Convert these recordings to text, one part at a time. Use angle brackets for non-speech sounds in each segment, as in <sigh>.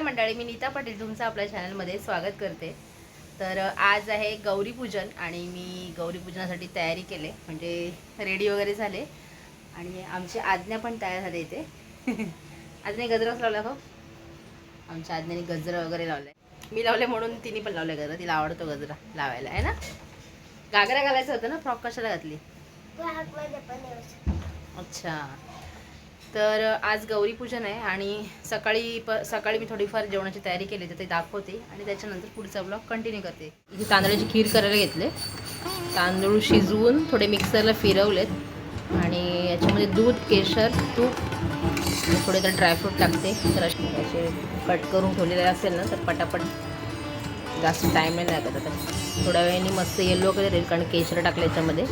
नमस्कार मंडळी मी नीता पाटील तुमचं आपल्या चॅनलमध्ये स्वागत करते. तर आज आहे गौरीपूजन आणि मी गौरीपूजनासाठी तयारी केले म्हणजे रेडी वगैरे झाले. आणि आमची आज्ञा पण तयार झाले इथे. <laughs> आज्ञा गजरा कसं लावला हो? आमच्या आज्ञाने गजरा वगैरे लावलाय मी लावले म्हणून तिने पण लावले गजरा तिला आवडतो गजरा लावायला आहे ना? घागरा घालायचं होतं ना फ्रॉक कशाला घातली? अच्छा. तर आज गौरी पूजन आहे आणि सकाळी प सकाळी मी थोडीफार जेवणाची तयारी केली तर ते दाखवते आणि त्याच्यानंतर पुढचा ब्लॉग कंटिन्यू करते. इथे तांदळाची खीर करायला घेतले. तांदूळ शिजवून थोडे मिक्सरला फिरवलेत आणि याच्यामध्ये दूध केशर तूप थोडे तर ड्रायफ्रूट टाकते. तर असे कट करून ठेवलेले असेल ना तर पटापट जास्त टाईम नाही लागत आता. थोड्या वेळाने मस्त येल्लो कलर येईल कारण केशर टाकलं याच्यामध्ये.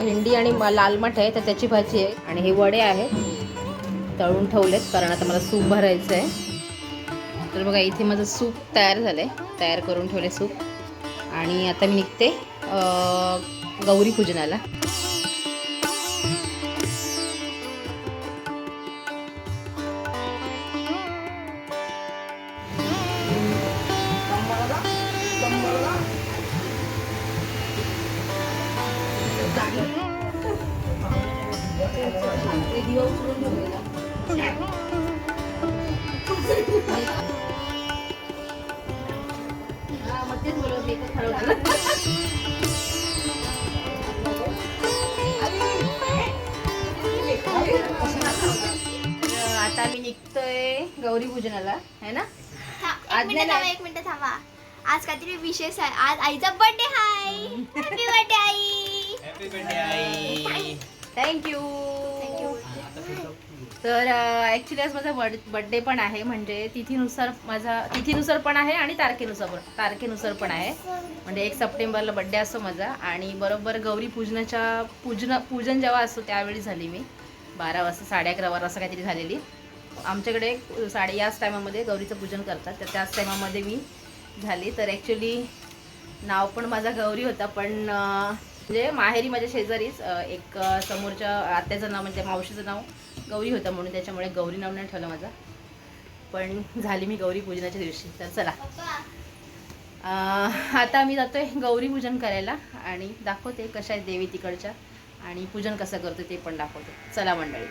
भेंडी आणि म- लाल मठ आहे तर त्याची भाजी आहे आणि हे वडे आहेत. तळून ठेवलेत कारण आता मला सूप भरायचं आहे. तर बघा इथे माझं सूप तयार झालं आहे तयार करून ठेवले सूप. आणि आता मी निघते गौरी पूजनाला. आता मी निघतोय गौरी पूजनाला है ना? एक आज मिनिट नाही. एक मिनिट थांबा. आज काहीतरी विशेष आहे. आज आईचा बर्थडे हाय हॅपी बर्थडे आई. थँक्यू तर ॲक्च्युली आज माझा बड बड्डे पण आहे. म्हणजे तिथीनुसार माझा तिथीनुसार पण आहे आणि तारखेनुसार पण तारखेनुसार पण आहे. म्हणजे एक सप्टेंबरला बड्डे असतो माझा. आणि बरोबर गौरी पूजनाच्या पूजन पूजन जेव्हा असतो त्यावेळी झाली मी. बारा वाजता साडे अकरा बारा वाजता काहीतरी झालेली. आमच्याकडे साडे याच टायमामध्ये गौरीचं पूजन करतात. तर त्याच टायमामध्ये मी झाली. तर ॲक्च्युली नाव पण माझा गौरी होता पण म्हणजे माहेरी माझ्या शेजारीच एक समोरच्या आत्याचं नाव म्हणजे मावशीचं नाव गौरी होतं म्हणून त्याच्यामुळे गौरी नाव नाही ठेवलं माझं. पण झाली मी गौरी पूजनाच्या दिवशी तर चला. आता मी जातोय गौरी पूजन करायला आणि दाखवते कशा आहेत देवी तिकडच्या आणि पूजन कसं करतो ते पण दाखवते. चला मंडळी.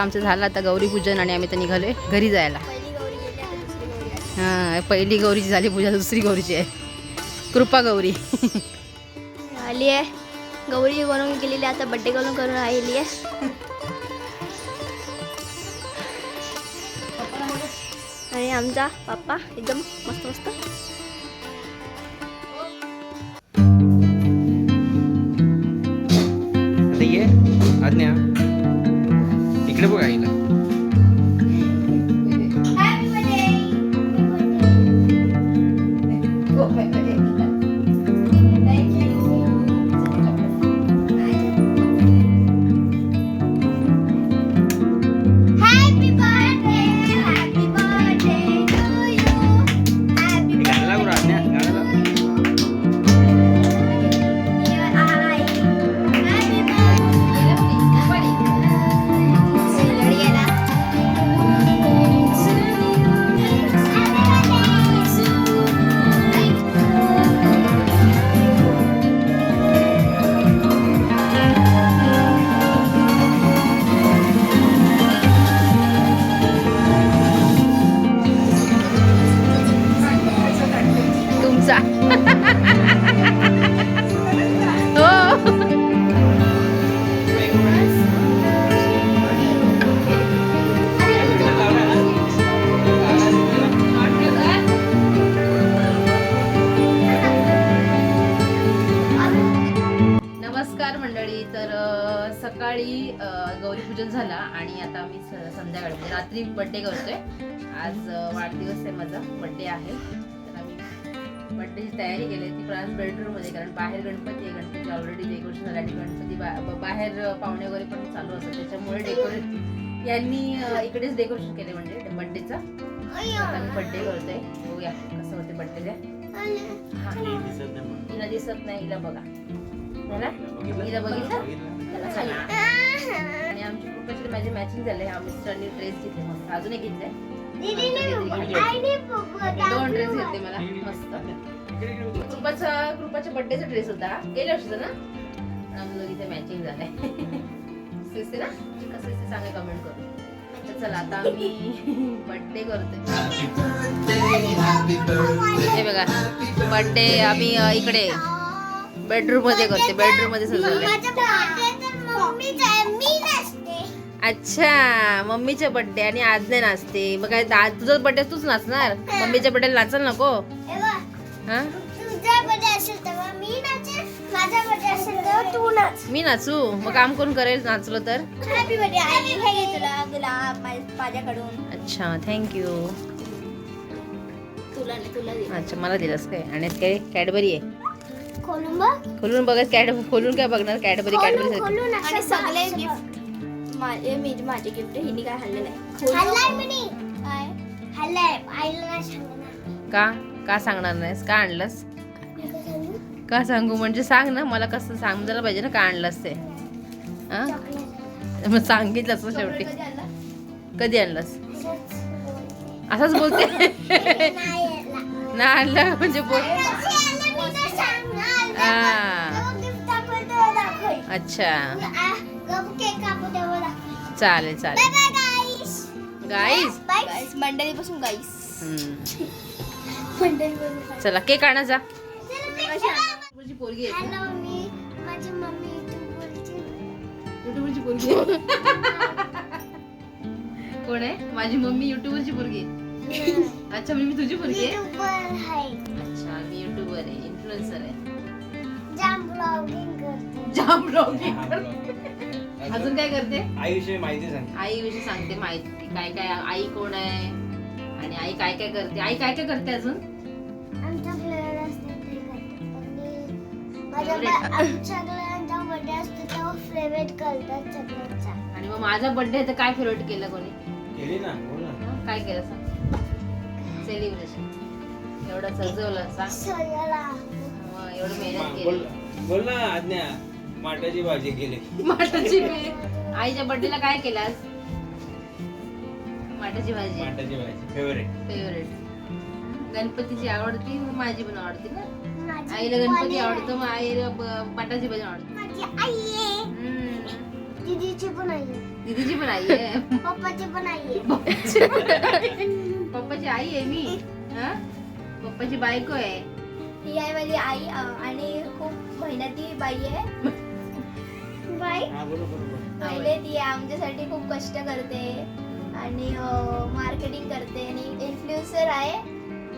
चला आमचं झालं आता गौरी पूजन आणि आम्ही तर निघालोय घरी जायला. पहिली गौरी गेली आता दुसरी गौरी आहे. हां पहिली गौरीची झाली पूजा दुसरी गौरीची आहे. कृपा गौरी. आली आहे. गौरी बनवून गेलेली आहे, आता बर्थडे करून करून राहिली आहे. आणि आमचा पप्पा एकदम मस्त मस्त. आज्ञा. इकडे बघ आईला Happy बड्डे आहे तर आम्ही बड्डेची तयारी केली ती पण आज बेडरूममध्ये कारण बाहेर गणपती आहे. गणपती ऑलरेडी डेकोरेशन झालं आणि गणपती बा- बाहेर पाहुणे वगैरे पण चालू असतात. त्याच्यामुळे डेकोरेट यांनी इकडेच डेकोरेशन केले म्हणजे बड्डेचं आता आम्ही बड्डे करतोय. बघूया कसं होते बड्डे हा. हिला दिसत नाही. हिला बघा. हिला बघितलं. आणि आमची कृपाची माझे मॅचिंग झाले. हा मिस्टरनी ड्रेस घेतले. मस्त. अजून एक घेतलाय. दोन ड्रेस घेतले मला मस्त कृपाचा कृपाच्या बर्थडेचा ड्रेस होता. गेल्या वर्षीचा ना? आम्ही दोघी मॅचिंग झालंय दिसते ना? कसं दिसते सांगा कमेंट करू? तर चला आता आम्ही बर्थडे करते हे बघा बर्थडे आम्ही इकडे बेडरूममध्ये करते बेडरूममध्ये सजवलंय. अच्छा मम्मीचा बर्थडे आणि आज्ञा नाचते. मग काय आज तुझा बर्थडे तूच नाचणार? मम्मीच्या बर्थडे नाचल नको? हा मी नाचू. मग काम कोण करेल नाचलो तर? हे अच्छा थँक्यू तुला नाही तुला दे. अच्छा मला दिलंस काय? आणि काय? कॅडबरी आहे. खोलून बघ. खोलून बघत कॅड खोलून काय बघणार? कॅडबरी कॅडबरी खोलून. आणि सगळे गिफ्ट माझे मी माझे गिफ्ट हिने काय हल्ले नाही काय हल्लाय आईला नाही सांगणार का? का सांगणार नाहीस? का आणलंस? का सांगू? म्हणजे सांग ना मला कसं समजायला पाहिजे ना का आणलंस ते. हा मग सांगितलंस ना शेवटी. कधी आणलंस? असंच बोलते. ना आणलं म्हणजे बोल. अच्छा. चालेल चालेल. गाईस गाईस मंडळीपासून गाईस <laughs> मंडळीपासून. चला केक आणा जा. तुझी पोरगी आहे. का? हॅलो मी. माझी मम्मी युट्यूबरची पोरगी आहे. <laughs> कोण आहे? माझी मम्मी युट्यूबरची पोरगी आहे. <laughs> अच्छा म्हणजे मी तुझी पोरगी आहे? अच्छा मी युट्यूबर आहे इन्फ्लुएन्सर आहे. जाम ब्लॉगिंग करते. जाम ब्लॉगिंग अजून काय करते? आईविषयी माहिती सांग आई विषयी सांगते माहिती. काय काय आई कोण आहे? आणि आई काय काय करते? आई काय काय करते अजून? आमच्या फ्लेवर असते ते करते. आणि माझ्या Favorite? बा- आमच्या सगळ्यांचा बर्थडे असतो तेव्हा फेवरेट करतात सगळ्यांचा. आणि मग माझा बर्थडे तर काय फेवरेट केलं कोणी? केली ना बोल ना. हं? काय केलं सांग? सेलिब्रेशन एवढं सजवलं सांग. मग एवढं मेहनत बोल केली. बोल ना आज्ञा. माटाची भाजी केली. माटाची आईच्या बर्थडेला काय केलं आज माटाची भाजी. माटाची भाजी. फेवरेट फेवरेट गणपतीची आवडती माझी पण आवडती ना? आईला गणपती आवडतो मग आईला बटाची भाजी आवडते. दीदीची पण आई आहे. दीदीची पण आई आहे? पप्पाची पण आई आहे. पप्पाची आई. आहे. मी? हा? पप्पाची बायको आहे. ही आहे माझी आई आणि खूप मेहनती बाई आहे. <laughs> हा बरोबर पहिले ती आमच्यासाठी खूप कष्ट करते. आणि मार्केटिंग करते. आणि इन्फ्लुएन्सर आहे.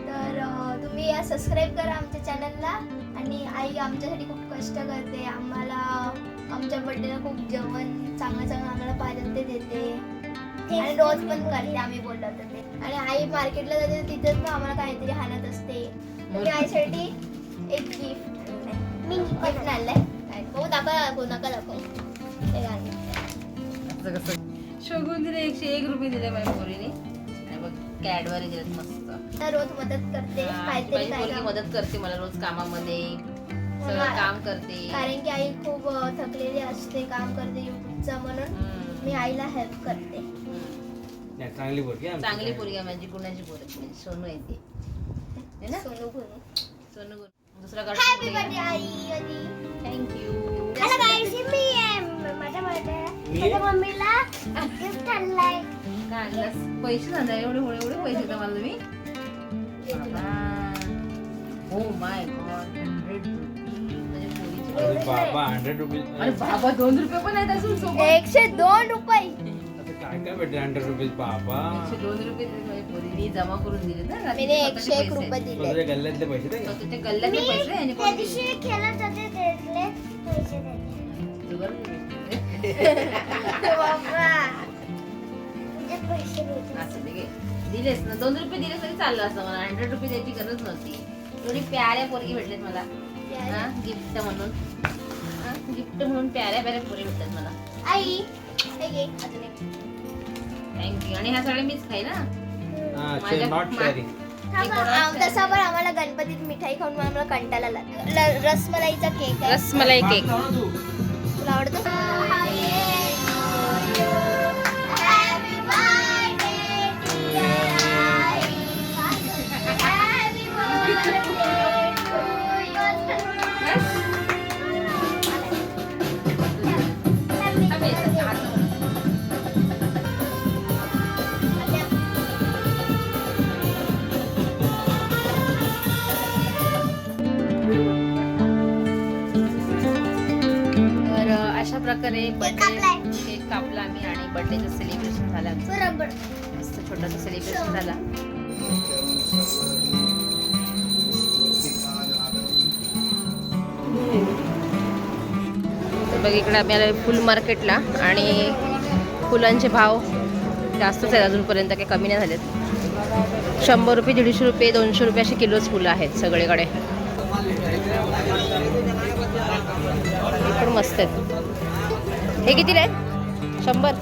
तर तुम्ही सबस्क्राईब करा आमच्या चॅनलला आणि आई आमच्यासाठी खूप कष्ट करते. आम्हाला आमच्या बर्थडेला खूप जेवण चांगलं चांगलं आम्हाला पाहिजे ते देते. आणि रोज पण करते आम्ही बोललो तर ते आणि आई मार्केटला जाते तिथेच ना आम्हाला काहीतरी हाणत असते. <laughs> आईसाठी एक गिफ्ट मी गिफ्ट आणलंय हो दाखवा नका दाखव शोधून दिले एकशे एक रुपये दिले माझ्या पोरीने बघ कॅडबरी दिलेत मस्त रोज मदत करते माझी. मदत करते मला रोज कामामध्ये सगळं काम करते कारण की आई खूप थकलेली असते काम करते युट्यूबचं म्हणून. मी आईला हेल्प करते चांगली पोरगी. चांगली पोरगी माझी गुणाची पोरगी सोनू आहे ती ना सोनू गुरु सोनू दुसरा आणि थँक्यू मी मम्मीला गिफ्ट आणलाय काय आणलंस पैसे झाले एवढे एवढे एवढे पैसे देता मला तुम्ही हो माय गॉड हंड्रेड. बाबा हंड्रेड रुपीज अरे बाबा दोन रुपये पण आहेत अजून सोबत एकशे दोन रुपये काय काय भेटते हंड्रेड रुपीज बाबा एकशे दोन रुपये दिले माझ्या पोरीने जमा करून दिले ना मी एकशे एक. रुपये दिले स्वतःच्या गल्ल्यातले पैसे नाही का? स्वतः ते गल्ल्यातले पैसे आणि त्या दिवशी खेळत होते त्यातले पैसे बरोबर बाबा. पैसे. असं ते घे. दिलेस ना दोन रुपये दिले तरी चाललं असतं मला हंड्रेड रुपये द्यायची गरज नव्हती एवढी प्याऱ्या पोरगी भेटलेत मला गिफ्ट म्हणून गिफ्ट म्हणून प्याऱ्या प्याऱ्या पोरी भेटतात मला आई हे घे अजून एक. थँक्यू आणि ह्या सगळ्या मीच खाई ना? माझ्या- नॉट मा- शेअरिंग हा पण आम- तसा पण आम्हाला गणपतीत मिठाई खाऊन पण आम्हाला कंटाळा लागला ल- रसमलाईचा केक आहे. रसमलाई केक तुला आवडतो? प्रकारे बर्थडे. केक कापला आम्ही आणि बर्थडेचं सेलिब्रेशन झालं आमचं. मस्त छोटंसं सेलिब्रेशन झाला. बघ इकडे आम्ही आलोय फुल मार्केटला आणि फुलांचे भाव जास्तच आहेत अजूनपर्यंत काही कमी नाही झालेत. शंभर रुपये दीडशे रुपये दोनशे रुपये असे किलोच फुलं आहेत सगळीकडे. पण मस्त आहेत. हे कितीला आहे शंभर.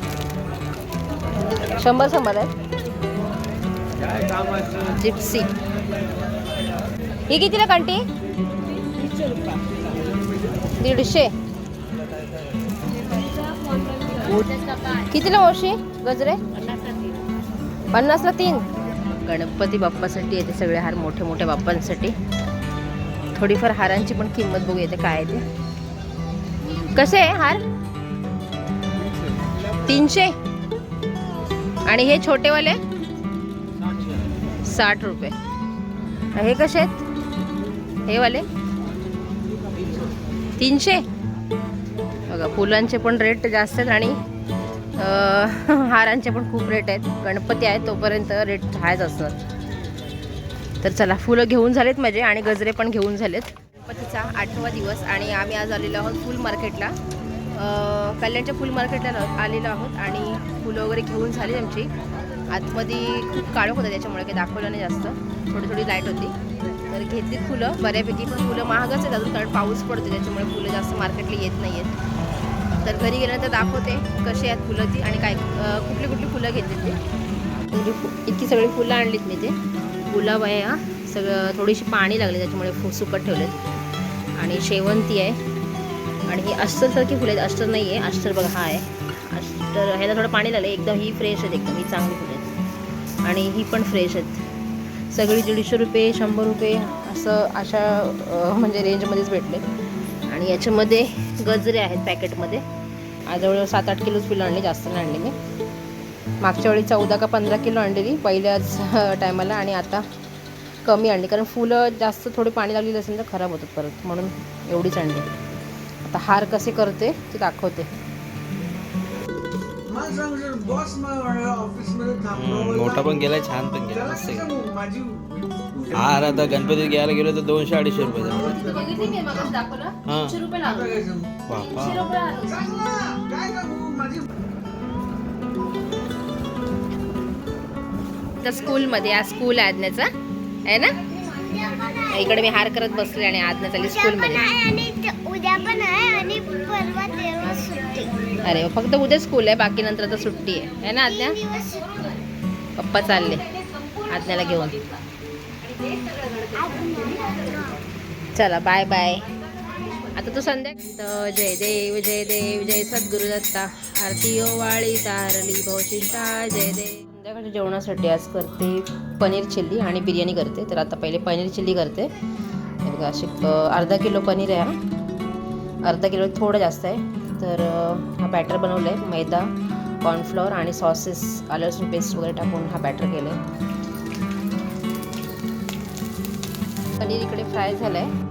शंभर शंभर आहे. जिप्सी ही कितीला कांटी? दीडशे. कितीला मावशी? गजरे? पन्नासला तीन. गणपती बाप्पासाठी येते सगळे हार मोठे मोठ्या बाप्पांसाठी. थोडीफार हारांची पण किंमत बघू येते काय आहे ते. कसे आहे हार? तीनशे? आणि हे छोटेवाले? साठ रुपये. हे कसे आहेत? हे वाले? तीनशे? बघा फुलांचे पण रेट जास्त आहेत आणि हारांचे पण खूप रेट आहेत. गणपती आहे तोपर्यंत रेट हायच असणार. तर चला फुलं घेऊन झालेत माझे आणि गजरे पण घेऊन झालेत. गणपतीचा आठवा दिवस आणि आम्ही आज आलेलो आहोत फुल मार्केटला कल्याणच्या फुल मार्केटला आलेलो आहोत आणि फुलं वगैरे घेऊन झाली आमची. आतमध्ये खूप काळोख होतं त्याच्यामुळे काही दाखवलं नाही जास्त. थोडी थोडी लाइट होती. तर घेतली फुलं. बऱ्यापैकी पण फुलं महागच आहेत अजून कारण पाऊस पडतो त्याच्यामुळे फुलं जास्त मार्केटला येत नाही आहेत तर घरी गेल्यानंतर दाखवते कशी आहेत फुलं ती आणि काय कुठली कुठली फुलं घेतली ते. म्हणजे इतकी सगळी फुलं आणलीत मी ते. गुलाब आहे हा. सगळं थोडीशी पाणी लागले त्याच्यामुळे फु सुकत ठेवलेत. आणि शेवंती आहे. आणि ही अस्तरसारखी फुलं आहेत. अस्टर नाही आहे अस्टर बघा हा आहे. अस्टर ह्याला थोडं पाणी लागलं एकदम ही फ्रेश आहेत. एकदम ही चांगली फुलं आहेत. आणि ही पण फ्रेश आहेत. सगळी दीडशे रुपये शंभर रुपये असं अशा म्हणजे रेंजमध्येच भेटले आणि याच्यामध्ये गजरे आहेत पॅकेटमध्ये. जवळजवळ सात आठ किलोच फुलं आणली. जास्त नाही आणली मी. मागच्या वेळी चौदा का पंधरा किलो आणलेली. पहिल्याच टायमाला आणि आता कमी आणली. कारण फुलं जास्त थोडे पाणी लागलेली असेल तर खराब होतात परत. म्हणून एवढीच आणली. आता हार कसे करते ते दाखवते. मोठा पण गेलाय छान पण गेला मस्त गेला. हार आता गणपती घ्यायला गेलो तर दोनशे अडीचशे रुपये हा. तर स्कूलमध्ये आज स्कूल आहे आज्ञाचा. आहे ना? इकडे मी हार करत बसले आणि आज्ञा चालली स्कूलमध्ये. उद्या पण आहे आणि परवा तेव्हा सुट्टी. अरे फक्त उद्या स्कूल आहे बाकी नंतर आता सुट्टी आहे. है ना आज्ञा? पप्पा चालले. आज्ञाला घेऊन. चला बाय बाय आता तू संध्या जय देव जय देव जय सद्गुरु दत्ता. आरती ओवाळी तारली भोशिष्ठा जय देव. संध्याकाळच्या जेवणासाठी आज करते पनीर चिल्ली आणि बिर्याणी करते. तर आता पहिले पनीर चिल्ली करते. हे बघा अशी अर्धा किलो पनीर आहे हा. अर्धा किलो थोडं जास्त आहे. तर हा बॅटर बनवलं आहे मैदा कॉर्नफ्लॉवर आणि सॉसेस आलं लसूण पेस्ट वगैरे टाकून हा बॅटर केलं आहे पनीर इकडे फ्राय झालं आहे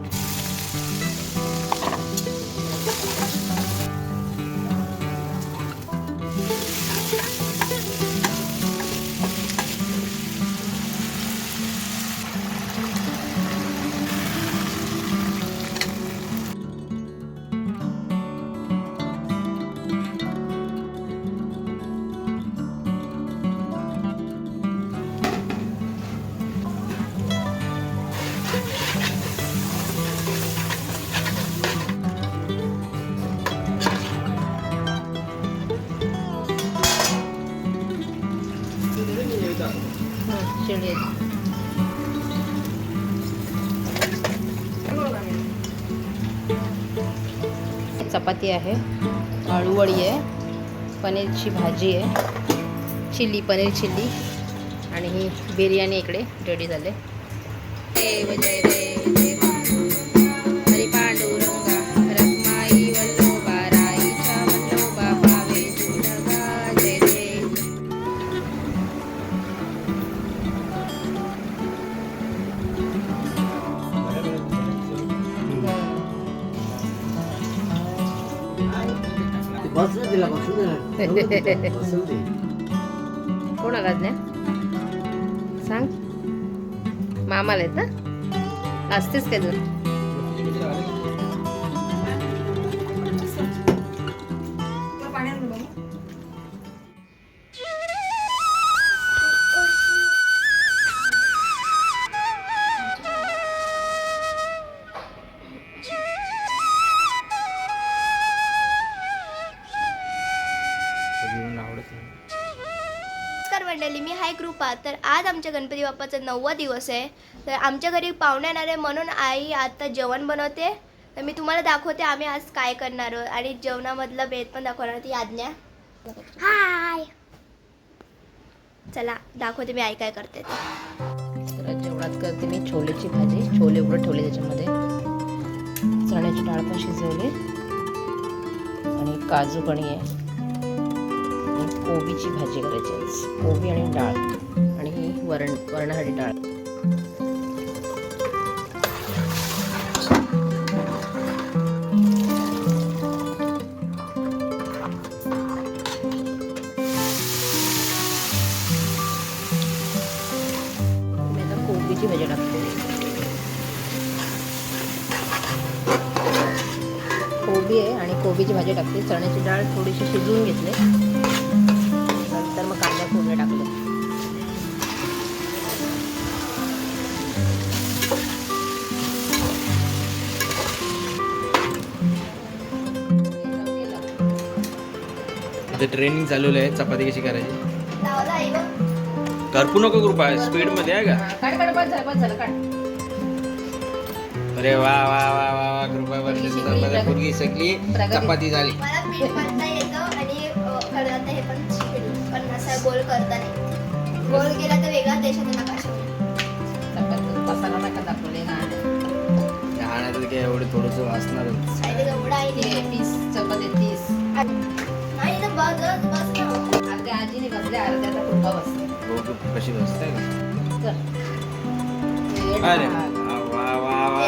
चपाती आहे आळूवडी आहे पनीरची भाजी आहे चिल्ली पनीर चिल्ली आणि ही बिर्याणी इकडे रेडी झाले. देव कोण आला सांग. मामाला आहेत ना? असतेच काय तू कृपा तर आज आमच्या गणपती बाप्पाचा नववा दिवस आहे. तर आमच्या घरी पाहुणे येणार आहे म्हणून आई आता जेवण बनवते. तर मी तुम्हाला दाखवते आम्ही आज काय करणार आहोत. आणि जेवणामधला भेद पण दाखवणार ती आज्ञा हाय. चला दाखवते मी आई काय करते. तर जेवणात करते मी छोलेची भाजी. छोले उघडं ठेवले त्याच्यामध्ये. चण्याची डाळ पण शिजवली. आणि काजू कणी आहे कोबीची भाजी करायची आहे. कोबी आणि डाळ. आणि ही वरण वरणासाठी डाळ. कोबीची भाजी टाकते. कोबी आहे आणि कोबीची भाजी टाकते. चण्याची डाळ थोडीशी शिजवून घेतली. आता ट्रेनिंग चालवलं आहे चपाती कशी करायची. करपू नको कृपा स्पीडमध्ये आहे का? अरे वा वा वा वा वा कृपा वर्षाची पूर्वी सगळी. चपाती झाली. हे गोल करता नाही. गोल केला तर वेगळा देशाचा नकाशा होईल. चपाती मसाला नका दाखवले ना खाण्यात काय एवढं थोडंसं वाचणारच. एवढा आहे. तीस चपाती तीस. आजीने अर्ध्याचा कुंभा बसले कशी बसते. अरे. वा वा वा.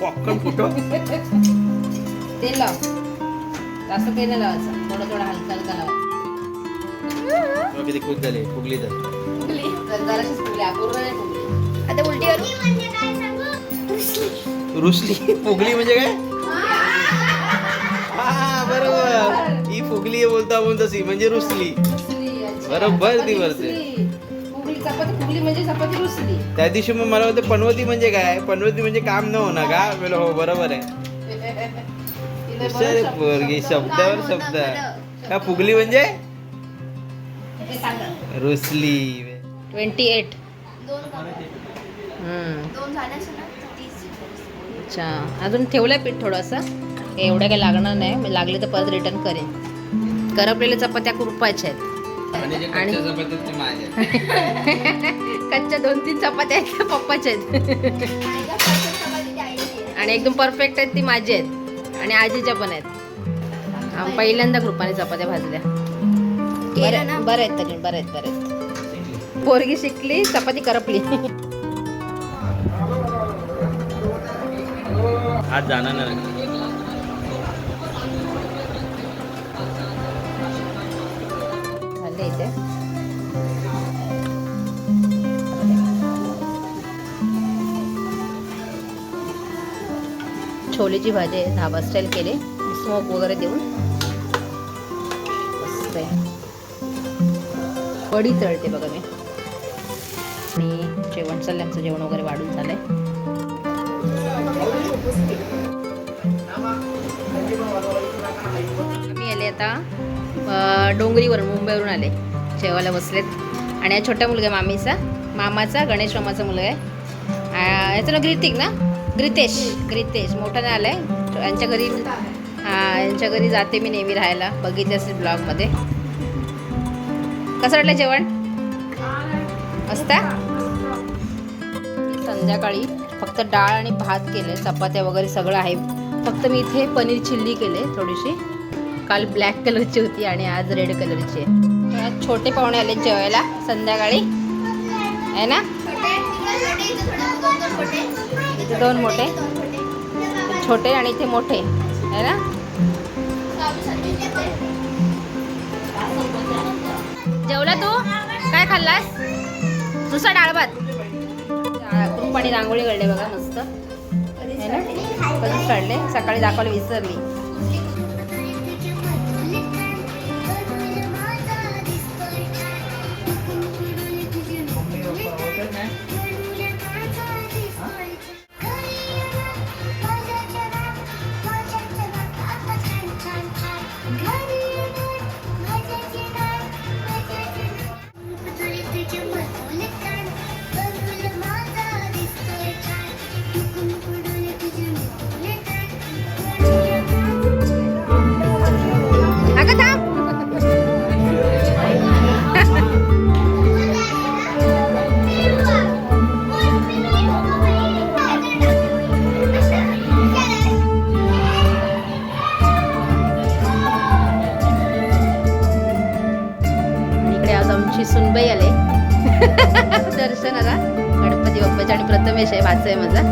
पॉपकॉर्न तेल लाव. जास्त तेल नाही लावायचं. थोडं थोडं हलका हलका लावायचं किती खुश झाले. फुगली तर. फुगली. जर जराशीच फुगली. अपूर्ण नाही फुगली. आता उलटी करू. रुसली. फुगली म्हणजे काय? हा बरोबर. फुगली बोलता बोलता सी म्हणजे रुसली. बरोबर ती वरते. फुगली म्हणजे चपाती रुसली. त्या दिवशी मग मला वाटतं पनवती म्हणजे काय? पनवती म्हणजे काम न होणं का? बोल हो बरोबर आहे. आहे पोरगी शब्द- शब्दावर शब्द आहे. का फुगली म्हणजे? सांगा. रुसली. Twenty eight. अच्छा. अजून ठेवलंय पीठ थोडंसं. एवढं काही लागणार नाही. मी लागले तर परत रिटर्न करेन. करपलेल्या चपात्या कुरपायच्या आहेत. आणि <laughs> कच्च्या दोन तीन चपात्या आहेत त्या पप्पाच्या आहेत. आणि एकदम परफेक्ट आहेत ती माझी आहेत. आणि आजीच्या पण आहेत. पहिल्यांदा कृपाने चपात्या भाजल्या. केलं ना. बरं बरं आहेत तरी बरं आहेत बरं आहेत. पोरगी शिकली चपाती करपली. आज जाणार नाही. झाले इथे. छोलेची भाजी आहे धाबा स्टाईल केले. स्मोक वगैरे देऊन. मस्त आहे. कढी तळते बघा मी. आणि जेवण चाललं आमचं जेवण वगैरे वाढून झालंय मी आले आता डोंगरीवरून मुंबईवरून आले. जेवायला बसलेत. आणि हा छोटा मुलगा आहे मामीचा. मामाचा गणेश मामाचा मुलगा आहे. याचं नाव ग्रितिक ना? ग्रितेश. ग्रितेश. मोठा नाही आला आहे यांच्या घरी हां यांच्या घरी जाते मी नेहमी राहायला. बघितले असेल ब्लॉगमध्ये. कसं वाटलं जेवण? असता संध्याकाळी फक्त डाळ आणि भात केले चपात्या वगैरे सगळं आहे. फक्त मी इथे पनीर चिल्ली केले थोडीशी. काल ब्लॅक कलरची होती आणि आज रेड कलरची आहे. आज छोटे पाहुणे आले जेवायला संध्याकाळी. आहे ना? दोन मोठे. छोटे आणि इथे मोठे. आहे ना? जेवला तू? काय खाल्लास? दुसरा डाळ भात. ग्रुप आणि रांगोळी काढले बघा मस्त. ना? कधीच काढले सकाळी दाखवायला विसरली. आमची सुनबाई आले. <laughs> दर्शनाला. गणपती बाप्पाचे आणि प्रथमेश आहे भाचा आहे माझा.